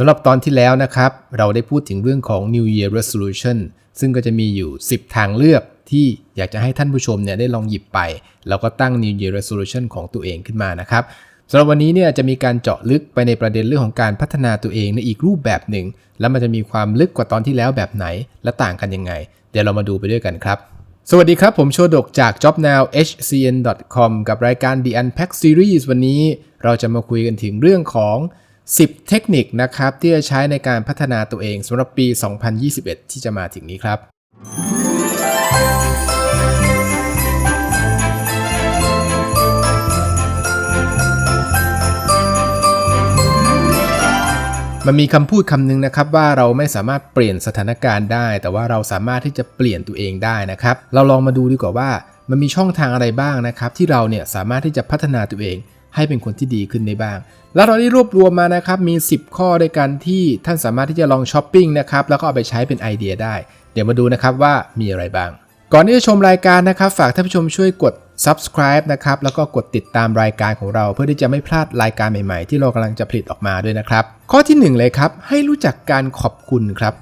สำหรับตอนที่แล้วนะครับ เราได้พูดถึงเรื่องของ New Year Resolution ซึ่งก็จะมีอยู่ 10 ทางเลือกที่อยากจะให้ท่านผู้ชมเนี่ยได้ลองหยิบไป แล้วก็ตั้ง New Year Resolution ของตัวเองขึ้นมานะครับสำหรับวันนี้เนี่ยจะมีการเจาะลึกไปในประเด็นเรื่องของการพัฒนาตัวเองในอีกรูปแบบหนึ่ง แล้วมันจะมีความลึกกว่าตอนที่แล้วแบบไหน และต่างกันยังไง เดี๋ยวเรามาดูไปด้วยกันครับ สวัสดีครับ ผมโชดกจาก jobnowhcn.com กับรายการ The Unpack Series วันนี้ เราจะมาคุยกันถึงเรื่องของ 10 เทคนิคนะครับที่จะใช้ในการพัฒนาตัวเองสำหรับปี 2021 ที่จะมาถึงนี้ครับมันมีคำพูดคำหนึงนะครับว่าเราไม่สามารถเปลี่ยนสถานการณ์ได้ แต่ว่าเราสามารถที่จะเปลี่ยนตัวเองได้นะครับ เราลองมาดูดีกว่าว่า มันมีช่องทางอะไรบ้างนะครับ ที่เราเนี่ยสามารถที่จะพัฒนาตัวเอง ให้เป็นคนที่ดีขึ้นได้บ้าง แล้วเราได้รวบรวมมานะครับมี 10 ข้อด้วยกันที่ท่านสามารถที่จะลองช้อปปิ้งนะครับแล้วก็เอาไปใช้เป็นไอเดียได้ เดี๋ยวมาดูนะครับว่ามีอะไรบ้าง ก่อนที่จะชมรายการนะครับฝากท่านผู้ชมช่วยกด subscribe นะครับแล้วก็กดติดตามรายการของเรา เพื่อที่จะไม่พลาดรายการใหม่ๆ ที่เรากำลังจะผลิตออกมาด้วยนะครับ ข้อทีหนึ่1 เลยครับ ให้รู้จักการขอบคุณครับ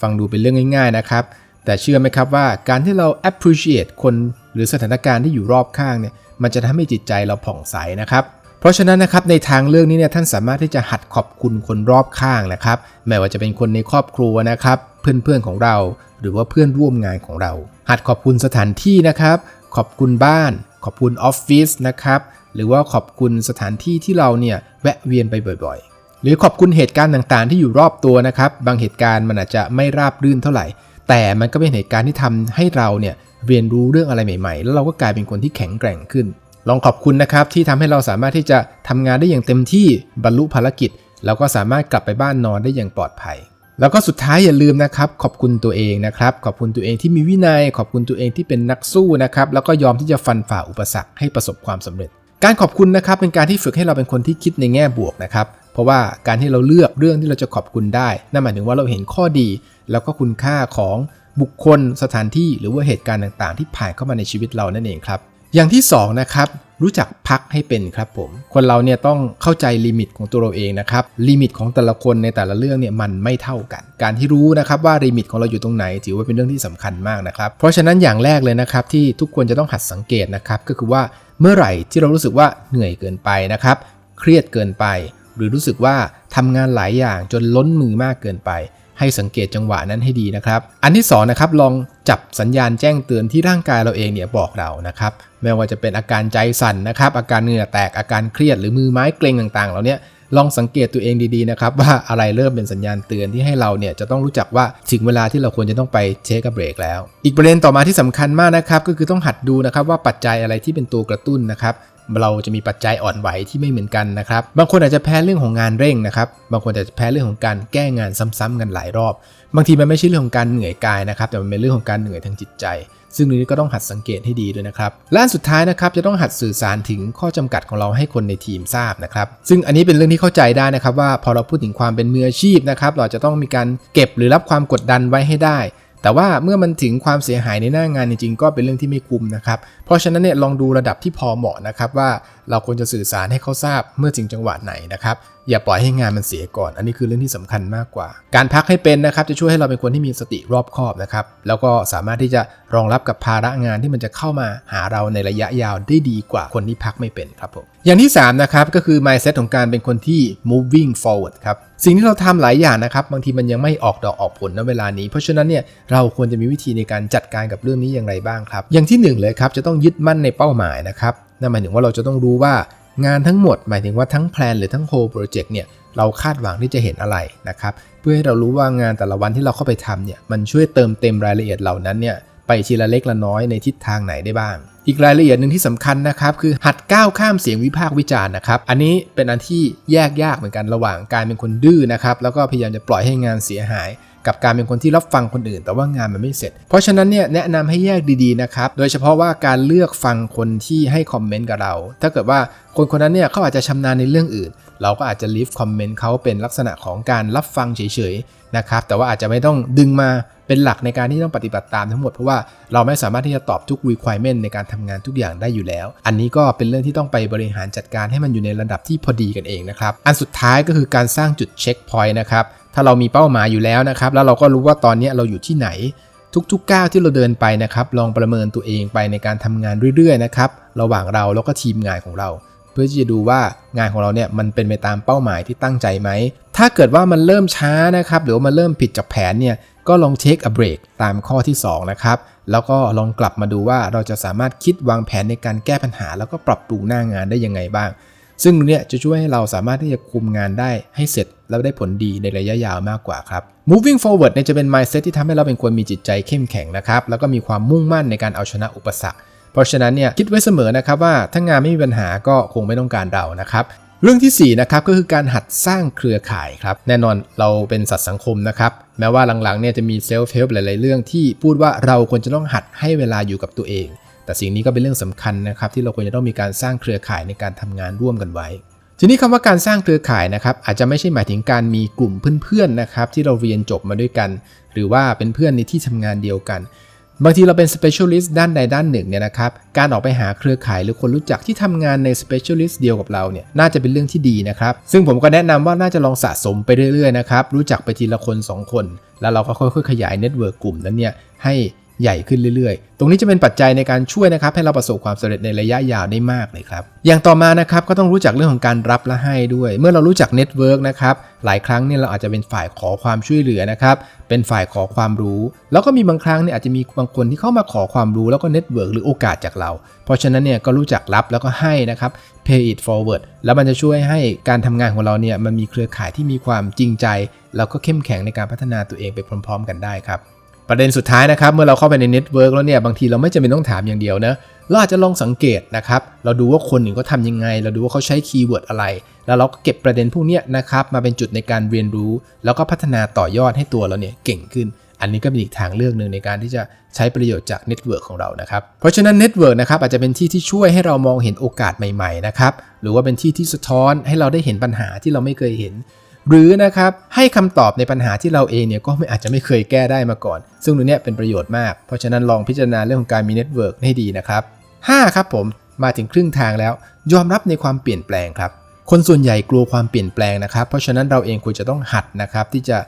ฟังดูเป็นเรื่องง่าย ๆนะครับ แต่เชื่อไหมครับว่าการที่เรา appreciate คน หรือสถานการณ์ที่อยู่รอบข้างเนี่ยมันจะทำให้จิตใจเราผ่องใสนะครับ เพราะฉะนั้นนะครับในทางเลือกนี้เนี่ยท่านสามารถที่จะหัดขอบคุณคนรอบข้างนะครับไม่ว่าจะเป็นคนในครอบครัวนะครับเพื่อนๆของเรา หรือว่าเพื่อนร่วมงานของเรา หัดขอบคุณสถานที่นะครับ ขอบคุณบ้าน ขอบคุณออฟฟิศนะครับหรือว่าขอบคุณสถานที่ที่เราเนี่ยแวะเวียนไปบ่อยๆ หรือขอบคุณเหตุการณ์ต่างๆ ที่อยู่รอบตัวนะครับบางเหตุการณ์มันอาจจะไม่ราบรื่นเท่าไหร่ แต่มันก็เป็นเหตุการณ์ที่ทำให้เราเนี่ยเรียนรู้เรื่องอะไรใหม่ๆ แล้วเราก็กลายเป็นคนที่แข็งแกร่งขึ้น ลองขอบคุณนะครับที่ทำให้เราสามารถที่จะทำงานได้อย่างเต็มที่บรรลุภารกิจ แล้วก็สามารถกลับไปบ้านนอนได้อย่างปลอดภัย แล้วก็สุดท้ายอย่าลืมนะครับขอบคุณตัวเองนะครับขอบคุณตัวเองที่มีวินัย ขอบคุณตัวเองที่เป็นนักสู้นะครับแล้วก็ยอมที่จะฟันฝ่าอุปสรรคให้ประสบความสำเร็จ การขอบคุณนะครับเป็นการที่ฝึกให้เราเป็นคนที่คิดในแง่บวกนะครับเพราะว่าการที่เราเลือกเรื่องที่เราจะขอบคุณได้นั่นหมายถึงว่าเราเห็นข้อดี แล้วก็คุณค่าของบุคคลสถานที่หรือว่าเหตุการณ์ต่างๆ ที่ผ่านเข้ามาในชีวิตเรานั่นเองครับ อย่างที่2นะครับรู้จักพักให้เป็นครับผม คนเราเนี่ยต้องเข้าใจลิมิตของตัวเราเองนะครับ ลิมิตของแต่ละคนในแต่ละเรื่องเนี่ยมันไม่เท่ากัน การที่รู้นะครับว่าลิมิตของเราอยู่ตรงไหนถือว่าเป็นเรื่องที่สำคัญมากนะครับ เพราะฉะนั้นอย่างแรกเลยนะครับที่ทุกคนจะต้องหัดสังเกตนะครับก็คือว่าเมื่อไหร่ที่เรารู้สึกว่าเหนื่อยเกินไปนะครับ เครียดเกินไป หรือรู้สึกว่าทำงานหลายอย่างจนล้นมือมากเกินไป ให้สังเกตจังหวะนั้นให้ดีนะครับ อันที่2นะครับลองจับสัญญาณแจ้งเตือนที่ร่างกายเราเองเนี่ยบอกเรานะครับไม่ว่าจะเป็นอาการใจสั่นนะครับ อาการเหงื่อแตกอาการเครียดหรือมือไม้เกร็งต่างๆเหล่านี้ลองสังเกตตัวเองดีๆนะครับว่าอะไรเริ่มเป็นสัญญาณเตือนที่ให้เราเนี่ยจะต้องรู้จักว่าถึงเวลาที่เราควรจะต้องไปเช็คกับเบรกแล้ว อีกประเด็นต่อมาที่สำคัญมากนะครับก็คือต้องหัดดูนะครับว่าปัจจัยอะไรที่เป็นตัวกระตุ้นนะครับ เราจะมีปัจจัยอ่อนไหวที่ไม่เหมือนกันนะครับ บางคนอาจจะแพ้เรื่องของงานเร่งนะครับ บางคนอาจจะแพ้เรื่องของการแก้งานซ้ำๆกันหลายรอบ บางทีมันไม่ใช่เรื่องของการเหนื่อยกายนะครับ แต่มันเป็นเรื่องของการเหนื่อยทางจิตใจ ซึ่งนี้ก็ต้องหัดสังเกตให้ดีด้วยนะครับและสุดท้ายนะครับจะต้องหัดสื่อสารถึงข้อจำกัดของเราให้คนในทีมทราบนะครับ ซึ่งอันนี้เป็นเรื่องที่เข้าใจได้นะครับ ว่าพอเราพูดถึงความเป็นมืออาชีพนะครับ เราจะต้องมีการเก็บหรือรับความกดดันไว้ให้ได้แต่ว่าเมื่อมันถึงความเสียหายในหน้างานจริงๆ ก็เป็นเรื่องที่ไม่คุ้มนะครับ เพราะฉะนั้นเนี่ยลองดูระดับที่พอเหมาะนะครับว่าเราควรจะสื่อสารให้เขาทราบเมื่อถึงจังหวะไหนนะครับอย่าปล่อยให้งานมันเสียก่อน อันนี้คือเรื่องที่สำคัญมากกว่า การพักให้เป็นนะครับจะช่วยให้เราเป็นคนที่มีสติรอบคอบนะครับแล้วก็สามารถที่จะรองรับกับภาระงานที่มันจะเข้ามาหาเราในระยะยาวได้ดีกว่าคนที่พักไม่เป็นครับผมอย่างที่3นะครับก็คือ mindset ของการเป็นคนที่ moving forward ครับสิ่งที่เราทำหลายอย่างนะครับบางทีมันยังไม่ออกดอกออกผลในเวลานี้ เพราะฉะนั้นเนี่ยเราควรจะมีวิธีในการจัดการกับเรื่องนี้อย่างไรบ้างครับ อย่างที่1เลยครับจะต้องยึดมั่นในเป้าหมายนะครับนั่นหมายถึงว่าเราจะต้องรู้ว่างานทั้งหมดหมายถึงว่าทั้งแพลนหรือทั้งโฮโปรเจกต์เนี่ยเราคาดหวังที่จะเห็นอะไรนะครับเพื่อให้เรารู้ว่างานแต่ละวันที่เราเข้าไปทำเนี่ยมันช่วยเติมเต็มรายละเอียดเหล่านั้นเนี่ยไปทีละเล็กละน้อยในทิศทางไหนได้บ้าง อีกรายละเอียดหนึ่งที่สำคัญนะครับคือหัดก้าวข้ามเสียงวิพากษ์วิจารณ์นะครับ อันนี้เป็นอันที่แยกยากเหมือนกันระหว่างการเป็นคนดื้อนะครับแล้วก็พยายามจะปล่อยให้งานเสียหาย กับการเป็นคนที่รับฟังคนอื่น แต่ว่างานมันไม่เสร็จ เพราะฉะนั้นเนี่ยแนะนำให้แยกดีๆนะครับ โดยเฉพาะว่าการเลือกฟังคนที่ให้คอมเมนต์กับเรา ถ้าเกิดว่าคนคนนั้นเนี่ยเขาอาจจะชำนาญในเรื่องอื่น เราก็อาจจะลีฟคอมเมนต์เขาเป็นลักษณะของการรับฟังเฉยๆนะครับ แต่ว่าอาจจะไม่ต้องดึงมาเป็นหลักในการที่ต้องปฏิบัติตามทั้งหมด เพราะว่าเราไม่สามารถที่จะตอบทุก requirement ในการทำงานทุกอย่างได้อยู่แล้ว อันนี้ก็เป็นเรื่องที่ต้องไปบริหารจัดการให้มันอยู่ในระดับที่พอดีกันเองนะครับ อันสุดท้ายก็คือการสร้างจุดเช็คพอยต์นะครับ ถ้าเรามีเป้าหมายอยู่แล้วนะครับ แล้วเราก็รู้ว่าตอนนี้เราอยู่ที่ไหน ทุกๆก้าวที่เราเดินไปนะครับ ลองประเมินตัวเองไปในการทำงานเรื่อยๆนะครับระหว่างเราแล้วก็ทีมงานของเรา เพื่อที่จะดูว่างานของเราเนี่ยมันเป็นไปตามเป้าหมายที่ตั้งใจไหมถ้าเกิดว่ามันเริ่มช้านะครับ หรือว่ามันเริ่มผิดจากแผนเนี่ยก็ลอง take a break ตามข้อที่ 2 นะครับ แล้วก็ลองกลับมาดูว่าเราจะสามารถคิดวางแผนในการแก้ปัญหา แล้วก็ปรับปรุงหน้างานได้ยังไงบ้าง ซึ่งเนี่ยจะช่วยให้เราสามารถที่จะคุมงานได้ให้เสร็จแล้วได้ผลดีในระยะยาวมากกว่าครับ moving forward เนี่ยจะเป็น mindset ที่ทำให้เราเป็นคนมีจิตใจเข้มแข็งนะครับ แล้วก็มีความมุ่งมั่นในการเอาชนะอุปสรรค เพราะฉะนั้นเนี่ยคิดไว้เสมอนะครับว่าถ้างานไม่มีปัญหาก็คงไม่ต้องการเรานะครับเรื่องที่4นะครับก็คือการหัดสร้างเครือข่ายครับแน่นอนเราเป็นสัตว์สังคมนะครับแม้ว่าหลังๆเนี่ยจะมีเซลฟ์เฮลป์หลาย ๆ เรื่องที่พูดว่าเราควรจะต้องหัดให้เวลาอยู่กับตัวเอง แต่สิ่งนี้ก็เป็นเรื่องสำคัญนะครับที่เราควรจะต้องมีการสร้างเครือข่ายในการทำงานร่วมกันไว้ ทีนี้คำว่าการสร้างเครือข่ายนะครับอาจจะไม่ใช่หมายถึงการมีกลุ่มเพื่อนๆนะครับที่เราเรียนจบมาด้วยกัน หรือว่าเป็นเพื่อนในที่ทำงานเดียวกันบางทีเราเป็น specialist ด้านใดด้านหนึ่งเนี่ยนะครับ การออกไปหาเครือข่ายหรือคนรู้จักที่ทำงานใน specialist เดียวกับเราเนี่ยน่าจะเป็นเรื่องที่ดีนะครับ ซึ่งผมก็แนะนำว่าน่าจะลองสะสมไปเรื่อยๆนะครับ รู้จักไปทีละคน 2 คน แล้วเราก็ค่อยๆขยายเน็ตเวิร์กกลุ่มนั้นเนี่ยให้ ใหญ่ขึ้นเรื่อยๆ ตรงนี้จะเป็นปัจจัยในการช่วยนะครับให้เราประสบความสำเร็จในระยะยาวได้มากเลยครับ อย่างต่อมานะครับก็ต้องรู้จักเรื่องของการรับและให้ด้วย เมื่อเรารู้จักเน็ตเวิร์กนะครับหลายครั้งเนี่ยเราอาจจะเป็นฝ่ายขอความช่วยเหลือนะครับเป็นฝ่ายขอความรู้ แล้วก็มีบางครั้งเนี่ยอาจจะมีบางคนที่เข้ามาขอความรู้แล้วก็เน็ตเวิร์กหรือโอกาสจากเรา เพราะฉะนั้นเนี่ยก็รู้จักรับแล้วก็ให้นะครับ pay it forward แล้วมันจะช่วยให้การทำงานของเราเนี่ยมันมีเครือข่ายที่มีความจริงใจ แล้วก็เข้มแข็งในการพัฒนาตัวเองไปพร้อม ๆ กันได้ครับ ประเด็นสุดท้ายนะครับ เมื่อเราเข้าไปในเน็ตเวิร์กแล้วเนี่ยบางทีเราไม่จำเป็นต้องถามอย่างเดียวนะเราอาจจะลองสังเกตนะครับ เราดูว่าคนอื่นเขาทำยังไง เราดูว่าเขาใช้คีย์เวิร์ดอะไร แล้วเราก็เก็บประเด็นพวกนี้นะครับมาเป็นจุดในการเรียนรู้ แล้วก็พัฒนาต่อยอดให้ตัวเราเนี่ยเก่งขึ้น อันนี้ก็เป็นอีกทางเลือกหนึ่งในการที่จะใช้ประโยชน์จากเน็ตเวิร์กของเรานะครับ เพราะฉะนั้นเน็ตเวิร์กนะครับอาจจะเป็นที่ที่ช่วยให้เรามองเห็นโอกาสใหม่ๆนะครับ หรือว่าเป็นที่ที่สะท้อนให้เราได้เห็นปัญหาที่เราไม่เคยเห็น หรือนะครับให้คำตอบในปัญหาที่เราเองเนี่ยก็ไม่อาจจะไม่เคยแก้ได้มาก่อน ซึ่งตรงนี้เป็นประโยชน์มาก เพราะฉะนั้นลองพิจารณาเรื่องของการมีเน็ตเวิร์กให้ดีนะครับ 5. ครับผมมาถึงครึ่งทางแล้ว ยอมรับในความเปลี่ยนแปลงครับ คนส่วนใหญ่กลัวความเปลี่ยนแปลงนะครับ เพราะฉะนั้นเราเองควรจะต้องหัดนะครับที่จะ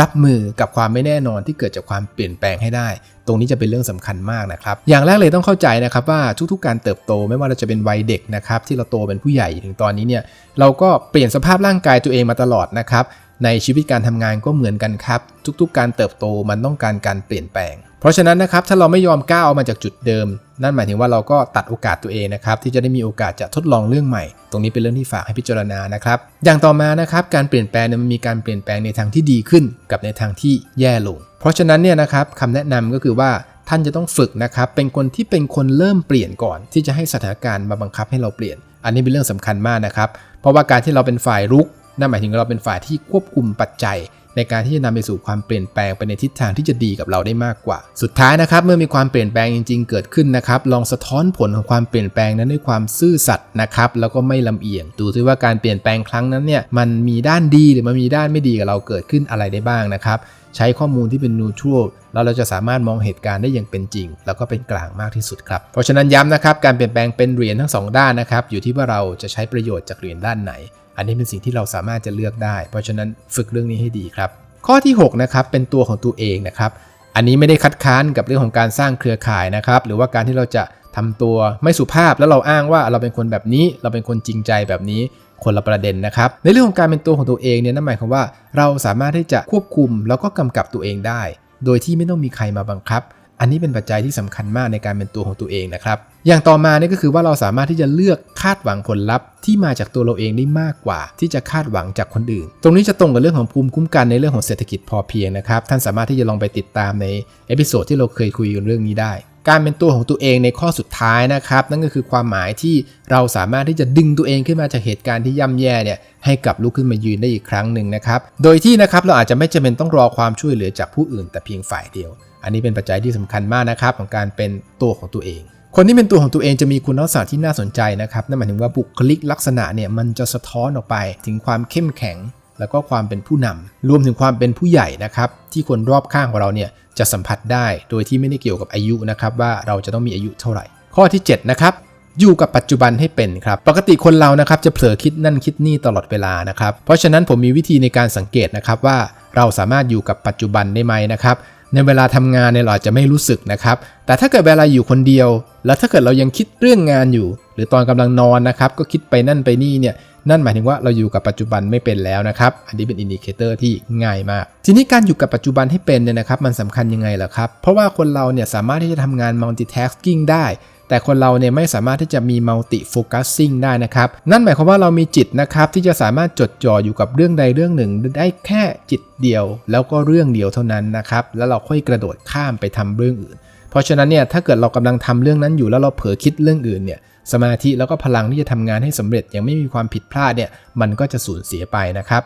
รับมือกับความไม่แน่นอนที่เกิดจากความเปลี่ยนแปลงให้ได้ ตรงนี้จะเป็นเรื่องสำคัญมากนะครับ อย่างแรกเลยต้องเข้าใจนะครับว่าทุกๆ การเติบโตไม่ว่าเราจะเป็นวัยเด็กนะครับที่เราโตเป็นผู้ใหญ่ถึงตอนนี้เนี่ยเราก็เปลี่ยนสภาพร่างกายตัวเองมาตลอดนะครับในชีวิตการทำงานก็เหมือนกันครับ ทุกๆ การเติบโตมันต้องการการเปลี่ยนแปลง เพราะฉะนั้นนะครับถ้าเราไม่ยอมก้าวออกมาจากจุดเดิม นั่นหมายถึงว่าเราก็ตัดโอกาสตัวเองนะครับที่จะได้มีโอกาสจะทดลองเรื่องใหม่ ตรงนี้เป็นเรื่องที่ฝากให้พิจารณานะครับ อย่างต่อมานะครับการเปลี่ยนแปลงมันมีการเปลี่ยนแปลงในทางที่ดีขึ้น กับในทางที่แย่ลง เพราะฉะนั้นเนี่ยนะครับคำแนะนำก็คือว่าท่านจะต้องฝึกนะครับเป็นคนที่เป็นคนเริ่มเปลี่ยนก่อน ที่จะให้สถานการณ์มาบังคับให้เราเปลี่ยน อันนี้เป็นเรื่องสำคัญมากนะครับ เพราะว่าการที่เราเป็นฝ่ายรุกนั่นหมายถึงเราเป็นฝ่ายที่ควบคุมปัจจัย ในการที่จะนำไปสู่ความเปลี่ยนแปลงไปในทิศทางที่จะดีกับเราได้มากกว่า สุดท้ายนะครับ เมื่อมีความเปลี่ยนแปลงจริง ๆ เกิดขึ้นนะครับ ลองสะท้อนผลของความเปลี่ยนแปลงนั้นด้วยความซื่อสัตย์นะครับ แล้วก็ไม่ลำเอียง ดูซิว่าการเปลี่ยนแปลงครั้งนั้นเนี่ย มันมีด้านดีหรือมันมีด้านไม่ดีกับเราเกิดขึ้นอะไรได้บ้างนะครับ ใช้ข้อมูลที่เป็น neutral แล้วเราจะสามารถมองเหตุการณ์ได้อย่างเป็นจริง แล้วก็เป็นกลางมากที่สุดครับ เพราะฉะนั้นย้ำนะครับ การเปลี่ยนแปลงเป็นเหรียญทั้งสองด้านนะครับ อยู่ที่ว่าเราจะใช้ประโยชน์จากเหรียญด้านไหน อันนี้เป็นสิ่งที่เราสามารถจะเลือกได้ เพราะฉะนั้นฝึกเรื่องนี้ให้ดีครับ ข้อที่6นะครับเป็นตัวของตัวเองนะครับอันนี้ไม่ได้คัดค้านกับเรื่องของการสร้างเครือข่ายนะครับหรือว่าการที่เราจะทำตัวไม่สุภาพแล้วเราอ้างว่าเราเป็นคนแบบนี้ เราเป็นคนจริงใจแบบนี้คนละประเด็นนะครับ ในเรื่องของการเป็นตัวของตัวเองเนี่ยนั่นหมายความว่าเราสามารถที่จะควบคุมแล้วก็กำกับตัวเองได้ โดยที่ไม่ต้องมีใครมาบังคับ อันนี้เป็นปัจจัยที่สำคัญมากในการเป็นตัวของตัวเองนะครับ อย่างต่อมาเนี่ยก็คือว่าเราสามารถที่จะเลือกคาดหวังผลลัพธ์ที่มาจากตัวเราเองได้มากกว่า ที่จะคาดหวังจากคนอื่น ตรงนี้จะตรงกับเรื่องของภูมิคุ้มกันในเรื่องของเศรษฐกิจพอเพียงนะครับ ท่านสามารถที่จะลองไปติดตามในเอพิโซดที่เราเคยคุยกันเรื่องนี้ได้การเป็นตัวของตัวเองในข้อสุดท้ายนะครับ นั่นก็คือความหมายที่เราสามารถที่จะดึงตัวเองขึ้นมาจากเหตุการณ์ที่ย่ำแย่เนี่ยให้กลับลุกขึ้นมายืนได้อีกครั้งหนึ่งนะครับ โดยที่นะครับเราอาจจะไม่จำเป็นต้องรอความช่วยเหลือจากผู้อื่นแต่เพียงฝ่ายเดียว อันนี้เป็นปัจจัยที่สำคัญมากนะครับของการเป็นตัวของตัวเอง คนที่เป็นตัวของตัวเองจะมีคุณลักษณะที่น่าสนใจนะครับนั่นหมายถึงว่าบุคลิกลักษณะเนี่ยมันจะสะท้อนออกไปถึงความเข้มแข็ง แล้วก็ความเป็นผู้นำรวมถึงความเป็นผู้ใหญ่นะครับที่คนรอบข้างของเราเนี่ยจะสัมผัสได้โดยที่ไม่ได้เกี่ยวกับอายุนะครับว่าเราจะต้องมีอายุเท่าไหร่ ข้อที่ 7 นะครับอยู่กับปัจจุบันให้เป็นครับ ปกติคนเรานะครับจะเผลอคิดนั่นคิดนี่ตลอดเวลานะครับ เพราะฉะนั้นผมมีวิธีในการสังเกตนะครับว่าเราสามารถอยู่กับปัจจุบันได้ไหมนะครับ ในเวลาทำงานเนี่ยเราอาจจะไม่รู้สึกนะครับ แต่ถ้าเกิดเวลาอยู่คนเดียว แล้วถ้าเกิดเรายังคิดเรื่องงานอยู่ หรือตอนกำลังนอนนะครับ ก็คิดไปนั่นไปนี่เนี่ย นั่นหมายถึงว่าเราอยู่กับปัจจุบันไม่เป็นแล้วนะครับ อันนี้เป็นอินดิเคเตอร์ที่ง่ายมาก ทีนี้การอยู่กับปัจจุบันให้เป็นเนี่ยนะครับ มันสำคัญยังไงล่ะครับ เพราะว่าคนเราเนี่ยสามารถที่จะทำงาน multitasking ได้ แต่คนเราเนี่ยไม่สามารถที่จะมี multi focusing ได้นะครับ นั่นหมายความว่าเรามีจิตนะครับที่จะสามารถจดจ่ออยู่กับเรื่องใดเรื่องหนึ่ง ได้แค่จิตเดียว แล้วก็เรื่องเดียวเท่านั้นนะครับ แล้วเราค่อยกระโดดข้ามไปทำเรื่องอื่น เพราะฉะนั้นเนี่ยถ้าเกิดเรากำลังทำเรื่องนั้นอยู่แล้วเราเผลอคิดเรื่องอื่นเนี่ยสมาธิแล้วก็พลังที่จะทำงานให้สำเร็จยังไม่มีความผิดพลาดเนี่ยมันก็จะสูญเสียไปนะครับ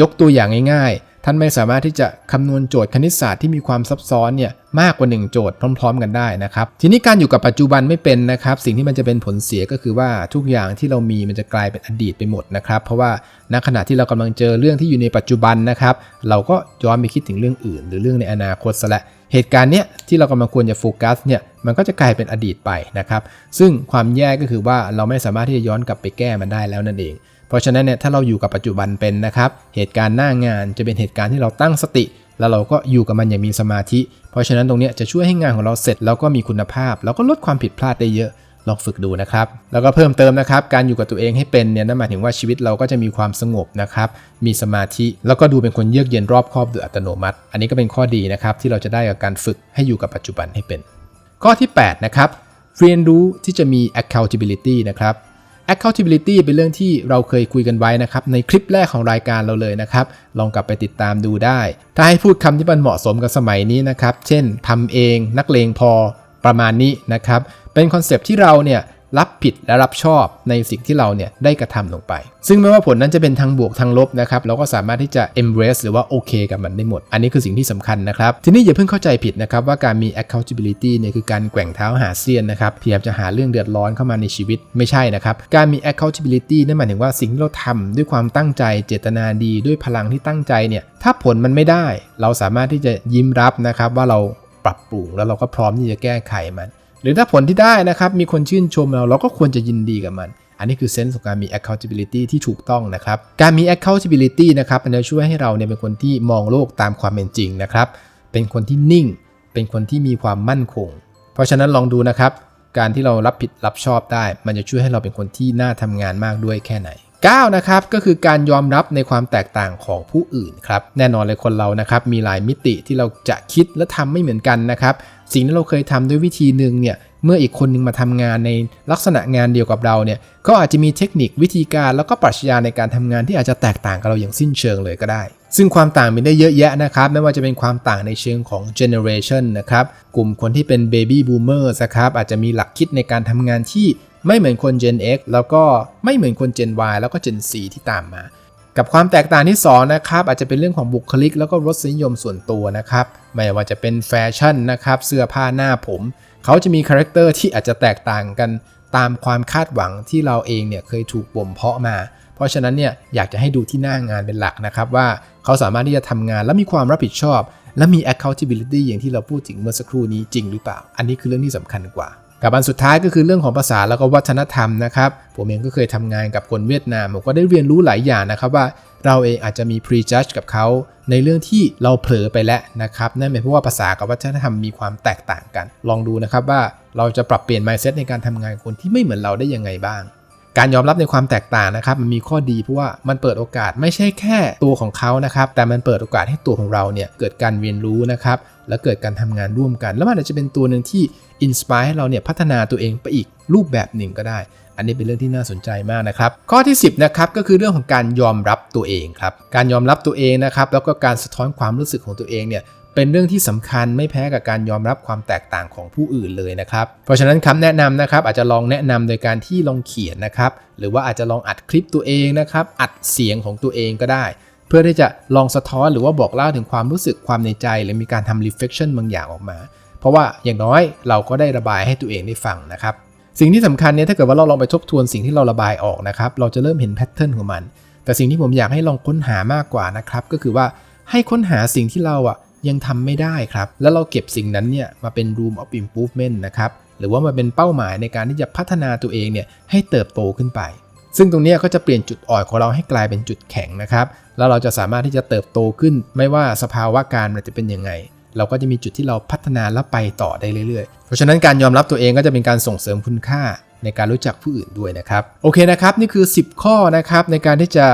ยกตัวอย่างง่ายๆ ท่านไม่สามารถที่จะคำนวณโจทย์คณิตศาสตร์ที่มีความซับซ้อนเนี่ยมากกว่า 1 โจทย์พร้อม ๆ กันได้นะครับ ทีนี้การอยู่กับปัจจุบันไม่เป็นนะครับ สิ่งที่มันจะเป็นผลเสียก็คือว่าทุกอย่างที่เรามีมันจะกลายเป็นอดีตไปหมดนะครับ เพราะว่าณขณะที่เรากำลังเจอเรื่องที่อยู่ในปัจจุบันนะครับ เราก็ย้อนไปคิดถึงเรื่องอื่น หรือเรื่องในอนาคตซะและเหตุการณ์เนี้ยที่เรากำลังควรจะโฟกัสเนี่ยมันก็จะกลายเป็นอดีตไปนะครับ ซึ่งความแย่ก็คือว่าเราไม่สามารถที่จะย้อนกลับไปแก้มันได้แล้วนั่นเอง เพราะฉะนั้นเนี่ยถ้าเราอยู่กับปัจจุบันเป็นนะครับเหตุการณ์หน้างานจะเป็นเหตุการณ์ที่เราตั้งสติ แล้วเราก็อยู่กับมันอย่างมีสมาธิ เพราะฉะนั้นตรงนี้จะช่วยให้งานของเราเสร็จแล้วก็มีคุณภาพ แล้วก็ลดความผิดพลาดได้เยอะลองฝึกดูนะครับ แล้วก็เพิ่มเติมนะครับ การอยู่กับตัวเองให้เป็นเนี่ยนั่นหมายถึงว่าชีวิตเราก็จะมีความสงบนะครับ มีสมาธิ แล้วก็ดูเป็นคนเยือกเย็นรอบคอบโดยอัตโนมัติ อันนี้ก็เป็นข้อดีนะครับที่เราจะได้กับการฝึกให้อยู่กับปัจจุบันให้เป็น ข้อที่ 8 นะครับ เรียนรู้ที่จะมี accountability นะครับ accountability เป็นเรื่องที่เราเคยคุยกันไว้นะครับ ในคลิปแรกของรายการเราเลยนะครับ ลองกลับไปติดตามดูได้ ถ้าให้พูดคำที่มันเหมาะสมกับสมัยนี้นะครับ เช่นทำเองนักเลงพอประมาณนี้นะครับ เป็นคอนเซปที่เราเนี่ย รับผิดและรับชอบในสิ่งที่เราเนี่ยได้กระทำลงไป ซึ่งไม่ว่าผลนั้นจะเป็นทางบวกทางลบนะครับเราก็สามารถที่จะ embrace หรือว่าโอเคกับมันได้หมด อันนี้คือสิ่งที่สำคัญนะครับ ทีนี้อย่าเพิ่งเข้าใจผิดนะครับว่าการมี accountability เนี่ยคือการแกว่งเท้าหาเซียนนะครับพยายามจะหาเรื่องเดือดร้อนเข้ามาในชีวิตไม่ใช่นะครับการมี accountability นั่นหมายถึงว่าสิ่งที่เราทำด้วยความตั้งใจเจตนาดีด้วยพลังที่ตั้งใจเนี่ยถ้าผลมันไม่ได้ เราสามารถที่จะยิ้มรับนะครับว่าเราปรับปรุงแล้วเราก็พร้อมที่จะแก้ไขมัน หรือถ้าผลที่ได้นะครับมีคนชื่นชมเราเราก็ควรจะยินดีกับมัน อันนี้คือเซนส์ของการมี accountability ที่ถูกต้องนะครับ การมี accountability นะครับมันจะช่วยให้เราเนี่ยเป็นคนที่มองโลกตามความเป็นจริงนะครับ เป็นคนที่นิ่ง เป็นคนที่มีความมั่นคง เพราะฉะนั้นลองดูนะครับ การที่เรารับผิดรับชอบได้ มันจะช่วยให้เราเป็นคนที่น่าทำงานมากด้วยแค่ไหน9นะครับก็คือการยอมรับในความแตกต่างของผู้อื่นครับแน่นอนเลยคนเรานะครับมีหลายมิติที่เราจะคิดและทำไม่เหมือนกันนะครับ สิ่งที่เราเคยทำด้วยวิธีหนึ่งเนี่ยเมื่ออีกคนนึงมาทำงานในลักษณะงานเดียวกับเราเนี่ยก็อาจจะมีเทคนิควิธีการแล้วก็ปรัชญาในการทำงานที่อาจจะแตกต่างกับเราอย่างสิ้นเชิงเลยก็ได้ ซึ่งความต่างมีได้เยอะแยะนะครับ ไม่ว่าจะเป็นความต่างในเชิงของ generation นะครับ กลุ่มคนที่เป็น baby boomers นะครับอาจจะมีหลักคิดในการทำงานที่ไม่เหมือนคน Gen X แล้วก็ไม่เหมือนคน Gen Y แล้วก็ Gen Z ที่ตามมา กับความแตกต่างที่2นะครับอาจจะเป็นเรื่องของบุคลิก แล้วก็รสนิยมส่วนตัวนะครับไม่ว่าจะเป็นแฟชั่นนะครับเสื้อผ้าหน้าผม เขาจะมีคาแรคเตอร์ที่อาจจะแตกต่างกันตามความคาดหวังที่เราเองเนี่ยเคยถูกบ่มเพาะมา เพราะฉะนั้นเนี่ยอยากจะให้ดูที่หน้างานเป็นหลักนะครับ ว่าเขาสามารถที่จะทำงานและมีความรับผิดชอบ และมี accountability อย่างที่เราพูดถึงเมื่อสักครู่นี้จริงหรือเปล่า อันนี้คือเรื่องที่สำคัญกว่า กับอันสุดท้ายก็คือเรื่องของภาษาแล้วก็วัฒนธรรมนะครับผมเองก็เคยทำงานกับคนเวียดนามผมก็ได้เรียนรู้หลายอย่างนะครับว่าเราเองอาจจะมี prejudge กับเขาในเรื่องที่เราเผลอไปแล้วนะครับนั่นเป็นเพราะว่าภาษากับวัฒนธรรมมีความแตกต่างกัน ลองดูนะครับว่าเราจะปรับเปลี่ยน mindset ในการทำงานกับคนที่ไม่เหมือนเราได้ยังไงบ้างการยอมรับในความแตกต่างนะครับมันมีข้อดีเพราะว่ามันเปิดโอกาสไม่ใช่แค่ตัวของเขานะครับแต่มันเปิดโอกาสให้ตัวของเราเนี่ยเกิดการเรียนรู้นะครับและเกิดการทำงานร่วมกัน แล้วมันอาจจะเป็นตัวหนึ่งที่ อินสปายให้เราเนี่ยพัฒนาตัวเองไปอีกรูปแบบหนึ่งก็ได้ อันนี้เป็นเรื่องที่น่าสนใจมากนะครับ ข้อที่ 10นะครับก็คือเรื่องของการยอมรับตัวเองครับ การยอมรับตัวเองนะครับแล้วก็การสะท้อนความรู้สึกของตัวเองเนี่ยเป็นเรื่องที่สำคัญไม่แพ้กับการยอมรับความแตกต่างของผู้อื่นเลยนะครับ เพราะฉะนั้นคำแนะนำนะครับอาจจะลองแนะนำโดยการที่ลองเขียนนะครับ หรือว่าอาจจะลองอัดคลิปตัวเองนะครับ อัดเสียงของตัวเองก็ได้ เพื่อที่จะลองสะท้อนหรือว่าบอกเล่าถึงความรู้สึกความในใจ หรือมีการทำ reflection บางอย่างออกมา เพราะว่าอย่างน้อยเราก็ได้ระบายให้ตัวเองได้ฟังนะครับ สิ่งที่สำคัญเนี่ยถ้าเกิดว่าเราลองไปทบทวนสิ่งที่เราระบายออกนะครับ เราจะเริ่มเห็นแพทเทิร์นของมัน แต่สิ่งที่ผมอยากให้ลองค้นหามากกว่านะครับ ก็คือว่าให้ค้นหาสิ่งที่เราอะยังทำไม่ได้ครับ แล้วเราเก็บสิ่งนั้นเนี่ยมาเป็น room of improvement นะครับหรือว่ามาเป็นเป้าหมายในการที่จะพัฒนาตัวเองเนี่ยให้เติบโตขึ้นไป ซึ่งตรงนี้ก็จะเปลี่ยนจุดอ่อนของเราให้กลายเป็นจุดแข็งนะครับ แล้วเราจะสามารถที่จะเติบโตขึ้น ไม่ว่าสภาวะการมันจะเป็นยังไง เราก็จะมีจุดที่เราพัฒนาและไปต่อได้เรื่อยๆ เพราะฉะนั้นการยอมรับตัวเองก็จะเป็นการส่งเสริมคุณค่าในการรู้จักผู้อื่นด้วยนะครับ โอเคนะครับ นี่คือ 10 ข้อนะครับในการที่จะ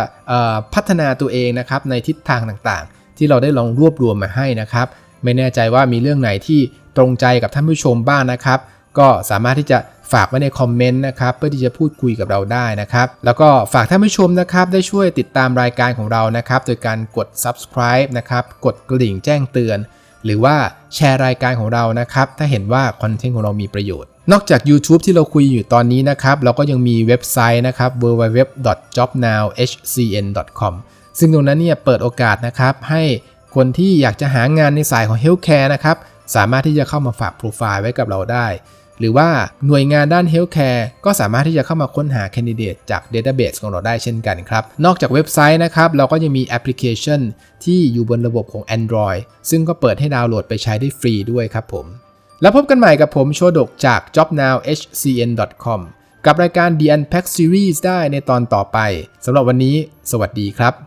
พัฒนาตัวเองนะครับในทิศทางต่างๆ ที่เราได้ลองรวบรวมมาให้นะครับ ไม่แน่ใจว่ามีเรื่องไหนที่ตรงใจกับท่านผู้ชมบ้างนะครับ ก็สามารถที่จะฝากไว้ในคอมเมนต์นะครับเพื่อที่จะพูดคุยกับเราได้นะครับ แล้วก็ฝากท่านผู้ชมนะครับได้ช่วยติดตามรายการของเรานะครับ โดยการกด subscribe นะครับกดกระดิ่งแจ้งเตือน หรือว่าแชร์รายการของเรานะครับ ถ้าเห็นว่าคอนเทนต์ของเรามีประโยชน์ นอกจาก YouTube ที่เราคุยอยู่ตอนนี้นะครับ เราก็ยังมีเว็บไซต์นะครับ www.jobnowhcn.com ซึ่งตรงนั้นเนี่ยเปิดโอกาสนะครับ ให้คนที่อยากจะหางานในสายของ Healthcare นะครับ สามารถที่จะเข้ามาฝากโปรไฟล์ไว้กับเราได้ หรือว่าหน่วยงานด้าน Healthcare ก็สามารถที่จะเข้ามาค้นหา Candidate จาก Database ของเราได้เช่นกันครับ นอกจากเว็บไซต์นะครับ เราก็ยังมีแอปพลิเคชัน ที่อยู่บนระบบของ Android ซึ่งก็เปิดให้ดาวน์โหลดไปใช้ได้ฟรีด้วยครับผม แล้วพบกันใหม่กับผมโชดกจาก jobnowhcn.com กับรายการ The Unpack Series ได้ในตอนต่อไปสำหรับวันนี้ สวัสดีครับ